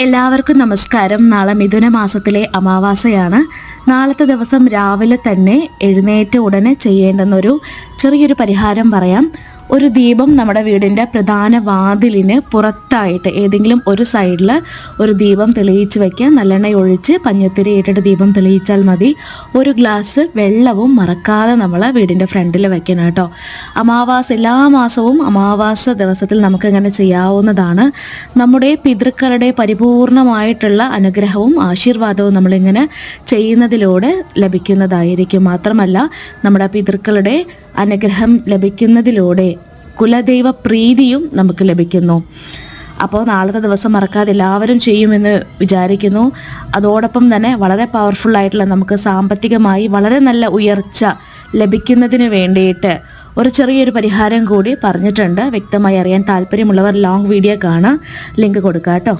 എല്ലാവർക്കും നമസ്കാരം. നാളെ മിഥുന മാസത്തിലെ അമാവാസയാണ്. നാളത്തെ ദിവസം രാവിലെ തന്നെ എഴുന്നേറ്റ ഉടനെ ചെയ്യേണ്ടെന്നൊരു ചെറിയൊരു പരിഹാരം പറയാം. ഒരു ദീപം നമ്മുടെ വീടിന്റെ പ്രധാന വാതിലിന് പുറത്തായിട്ട് ഏതെങ്കിലും ഒരു സൈഡിൽ ഒരു ദീപം തെളിയിച്ച് വയ്ക്കുക നല്ലെണ്ണ ഒഴിച്ച് പഞ്ഞത്തിരി ഇട്ടിട്ട് ദീപം തെളിയിച്ചാൽ മതി. ഒരു ഗ്ലാസ് വെള്ളവും മറക്കാതെ നമ്മൾ വീടിന്റെ ഫ്രണ്ടിൽ വയ്ക്കണം കേട്ടോ. അമാവാസ എല്ലാ മാസവും അമാവാസ ദിവസത്തിൽ നമുക്ക് ഇങ്ങനെ ചെയ്യാവുന്നതാണ്. നമ്മുടെ പിതൃക്കളുടെ പരിപൂർണമായിട്ടുള്ള അനുഗ്രഹവും ആശീർവാദവും നമ്മളിങ്ങനെ ചെയ്യുന്നതിലൂടെ ലഭിക്കുന്നതായിരിക്കും. മാത്രമല്ല നമ്മുടെ പിതൃക്കളുടെ അനുഗ്രഹം ലഭിക്കുന്നതിലൂടെ കുലദൈവ പ്രീതിയും നമുക്ക് ലഭിക്കുന്നു. അപ്പോൾ നാളത്തെ ദിവസം മറക്കാതെ എല്ലാവരും ചെയ്യുമെന്ന് വിചാരിക്കുന്നു. അതോടൊപ്പം തന്നെ വളരെ പവർഫുള്ളായിട്ടുള്ള നമുക്ക് സാമ്പത്തികമായി വളരെ നല്ല ഉയർച്ച ലഭിക്കുന്നതിന് വേണ്ടിയിട്ട് ഒരു ചെറിയൊരു പരിഹാരം കൂടി പറഞ്ഞിട്ടുണ്ട്. വ്യക്തമായി അറിയാൻ താല്പര്യമുള്ളവർ ലോങ് വീഡിയോ കാണാം. ലിങ്ക് കൊടുക്കാം കേട്ടോ